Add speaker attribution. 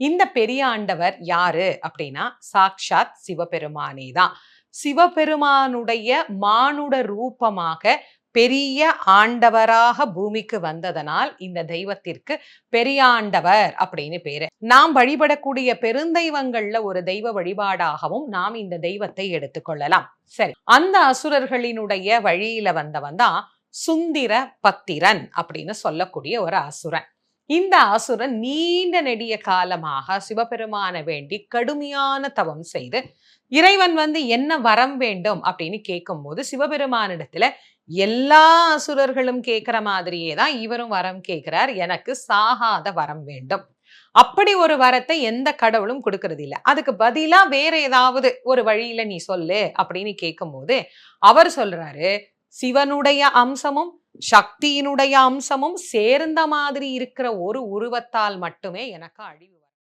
Speaker 1: இந்த பெரிய ஆண்டவர் யாரு அப்படின்னா சாக்ஷாத் சிவபெருமானே தான். சிவபெருமானுடைய மானுட ரூபமாக பெரிய ஆண்டவராக பூமிக்கு வந்ததனால் இந்த தெய்வத்திற்கு பெரியாண்டவர் அப்படின்னு பேரு. நாம் வழிபடக்கூடிய பெருந்தெய்வங்கள்ல ஒரு தெய்வ வழிபாடாகவும் நாம் இந்த தெய்வத்தை எடுத்துக்கொள்ளலாம் சரி அந்த அசுரர்களினுடைய வழியில வந்தவன் தான் சுந்திர பத்திரன் அப்படின்னு சொல்லக்கூடிய ஒரு அசுரன். இந்த அசுரன் நீண்ட நெடிய காலமாக சிவபெருமான வேண்டி கடுமையான தவம் செய்து இறைவன் வந்து என்ன வரம் வேண்டும் அப்படின்னு கேட்கும்போது சிவபெருமானிடத்துல எல்லா அசுரர்களும் கேட்கிற மாதிரியே தான் இவரும் வரம் கேட்கிறார் எனக்கு சாகாத வரம் வேண்டும். அப்படி ஒரு வரத்தை எந்த கடவுளும் கொடுக்கறது இல்ல அதுக்கு பதிலா வேற ஏதாவது ஒரு வழியில நீ சொல்லு அப்படின்னு கேட்கும்போது அவர் சொல்றாரு சிவனுடைய அம்சமும் சக்தியினுடைய அம்சமும் சேர்ந்த மாதிரி இருக்கிற ஒரு உருவத்தால் மட்டுமே எனக்கு அழிவு